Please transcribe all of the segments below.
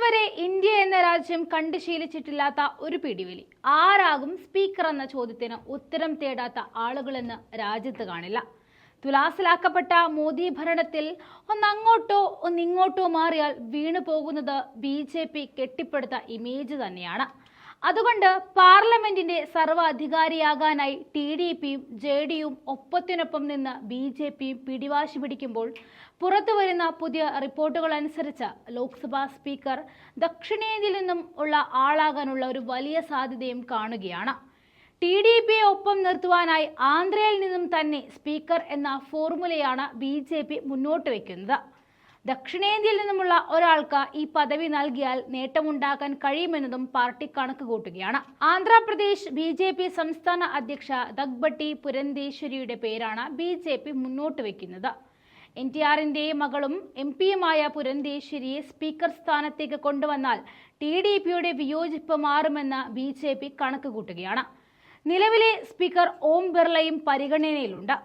ഇതുവരെ ഇന്ത്യ എന്ന രാജ്യം കണ്ടു ശീലിച്ചിട്ടില്ലാത്ത ഒരു പിടിവലി ആരാകും സ്പീക്കർ എന്ന ചോദ്യത്തിന് ഉത്തരം തേടാത്ത ആളുകളെന്ന് രാജ്യത്ത് കാണില്ല. തുലാസിലാക്കപ്പെട്ട മോദി ഭരണത്തിൽ ഒന്നങ്ങോട്ടോ ഒന്നിങ്ങോട്ടോ മാറിയാൽ വീണു പോകുന്നത് ബി ജെ പി കെട്ടിപ്പടുത്ത ഇമേജ് തന്നെയാണ്. അതുകൊണ്ട് പാർലമെന്റിന്റെ സർവാധികാരിയാകാനായി ടി ഡി പിയും ജെ ഡിയും ഒപ്പത്തിനൊപ്പം നിന്ന് ബി ജെ പിയും പിടിവാശി പിടിക്കുമ്പോൾ പുറത്തു വരുന്ന പുതിയ റിപ്പോർട്ടുകൾ അനുസരിച്ച് ലോക്സഭാ സ്പീക്കർ ദക്ഷിണേന്ത്യയിൽ നിന്നും ഉള്ള ആളാകാനുള്ള ഒരു വലിയ സാധ്യതയും കാണുകയാണ്. ടി ഡി പിയെ ഒപ്പം നിർത്തുവാനായി ആന്ധ്രയിൽ നിന്നും തന്നെ സ്പീക്കർ എന്ന ഫോർമുലയാണ് ബി ജെ പി മുന്നോട്ട് വയ്ക്കുന്നത് ദക്ഷിണേന്ത്യയിൽ നിന്നുമുള്ള ഒരാൾക്ക് ഈ പദവി നൽകിയാൽ നേട്ടമുണ്ടാക്കാൻ കഴിയുമെന്നതും പാർട്ടി കണക്ക് കൂട്ടുകയാണ്. ആന്ധ്രാപ്രദേശ് ബി ജെ പി സംസ്ഥാന അധ്യക്ഷ ദഗ്ബട്ടി പുരന്തേശ്വരിയുടെ പേരാണ് ബി ജെ പി മുന്നോട്ട് വയ്ക്കുന്നത് എൻ ടി ആറിന്റെ മകളും എം പിയുമായ പുരന്തേശ്വരിയെ സ്പീക്കർ സ്ഥാനത്തേക്ക് കൊണ്ടുവന്നാൽ ടി ഡി പിയുടെ വിയോജിപ്പ് മാറുമെന്ന് ബി ജെ പി കണക്ക് കൂട്ടുകയാണ്. നിലവിലെ സ്പീക്കർ ഓം ബിർളയും പരിഗണനയിലുണ്ട്.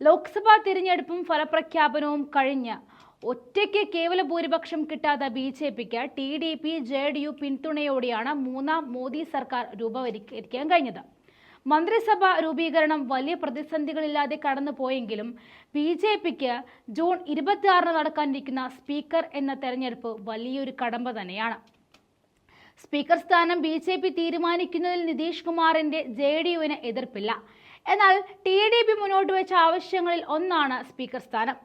ലോക്സഭാ തിരഞ്ഞെടുപ്പും ഫലപ്രഖ്യാപനവും കഴിഞ്ഞ് ഒറ്റയ്ക്ക് കേവല ഭൂരിപക്ഷം കിട്ടാത്ത ബി ജെ പിക്ക് T D P J D U പിന്തുണയോടെയാണ് മൂന്നാം മോദി സർക്കാർ രൂപവരിക്കാൻ കഴിഞ്ഞത്. മന്ത്രിസഭ രൂപീകരണം വലിയ പ്രതിസന്ധികളില്ലാതെ കടന്നു പോയെങ്കിലും ബി ജെ പിക്ക് ജൂൺ ഇരുപത്തിയാറിന് നടക്കാനിരിക്കുന്ന സ്പീക്കർ എന്ന തെരഞ്ഞെടുപ്പ് വലിയൊരു കടമ്പ തന്നെയാണ്. സ്പീക്കർ സ്ഥാനം ബി ജെ പി തീരുമാനിക്കുന്നതിൽ നിതീഷ് കുമാറിന്റെ ജെ ഡി യുവിന് എതിർപ്പില്ല. എന്നാൽ ടി ഡി പി മുന്നോട്ട് വെച്ച ആവശ്യങ്ങളിൽ ഒന്നാണ് സ്പീക്കർ സ്ഥാനം.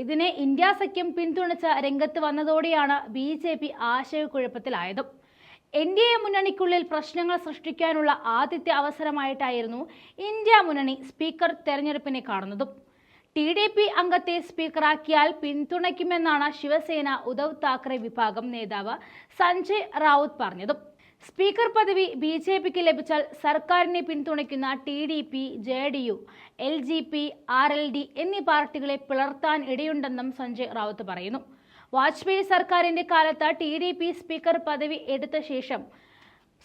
ഇതിനെ ഇന്ത്യ സഖ്യം പിന്തുണച്ച രംഗത്ത് വന്നതോടെയാണ് ബി ജെ പി ആശയക്കുഴപ്പത്തിലായതും. എൻ ഡി എ മുന്നണിക്കുള്ളിൽ പ്രശ്നങ്ങൾ സൃഷ്ടിക്കാനുള്ള ആദ്യത്തെ അവസരമായിട്ടായിരുന്നു ഇന്ത്യ മുന്നണി സ്പീക്കർ തെരഞ്ഞെടുപ്പിനെ കാണുന്നതും. ടി ഡി പി അംഗത്തെ സ്പീക്കറാക്കിയാൽ പിന്തുണയ്ക്കുമെന്നാണ് ശിവസേന ഉദ്ധവ് താക്കറെ വിഭാഗം നേതാവ് സഞ്ജയ് റാവുത്ത് പറഞ്ഞതും. സ്പീക്കർ പദവി ബി ജെ പിക്ക് ലഭിച്ചാൽ സർക്കാരിനെ പിന്തുണയ്ക്കുന്ന T D P J D U L J P R L D എന്നീ പാർട്ടികളെ പിളർത്താൻ ഇടയുണ്ടെന്നും സഞ്ജയ് റാവത്ത് പറയുന്നു. വാജ്പേയി സർക്കാരിന്റെ കാലത്ത് ടി ഡി പി സ്പീക്കർ പദവി എടുത്ത ശേഷം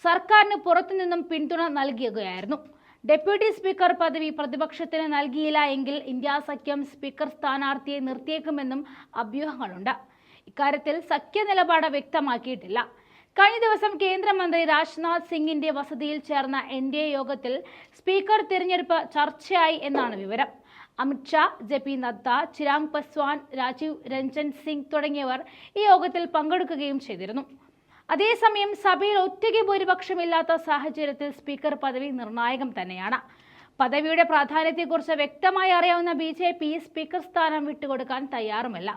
സർക്കാരിന് പുറത്തുനിന്നും പിന്തുണ നൽകുകയായിരുന്നു ഡെപ്യൂട്ടി സ്പീക്കർ പദവി പ്രതിപക്ഷത്തിന് നൽകിയില്ല എങ്കിൽ ഇന്ത്യ സഖ്യം സ്പീക്കർ സ്ഥാനാർത്ഥിയെ നിർത്തിയേക്കുമെന്നും അഭ്യൂഹങ്ങളുണ്ട്. ഇക്കാര്യത്തിൽ സഖ്യ നിലപാട് വ്യക്തമാക്കിയിട്ടില്ല. കഴിഞ്ഞ ദിവസം കേന്ദ്രമന്ത്രി രാജ്നാഥ് സിംഗിന്റെ വസതിയിൽ ചേർന്ന എൻ ഡി എ യോഗത്തിൽ സ്പീക്കർ തിരഞ്ഞെടുപ്പ് ചർച്ചയായി എന്നാണ് വിവരം. അമിത്ഷാ ജെ പി നദ്ദ ചിരാഗ് പസ്വാൻ രാജീവ് രഞ്ജൻ സിംഗ് തുടങ്ങിയവർ ഈ യോഗത്തിൽ പങ്കെടുക്കുകയും ചെയ്തിരുന്നു. അതേസമയം സഭയിൽ ഒറ്റയ്ക്ക് ഭൂരിപക്ഷമില്ലാത്ത സാഹചര്യത്തിൽ സ്പീക്കർ പദവി നിർണായകം തന്നെയാണ്. പദവിയുടെ പ്രാധാന്യത്തെക്കുറിച്ച് വ്യക്തമായി അറിയാവുന്ന ബി ജെ പി സ്പീക്കർ സ്ഥാനം വിട്ടുകൊടുക്കാൻ തയ്യാറുമല്ല.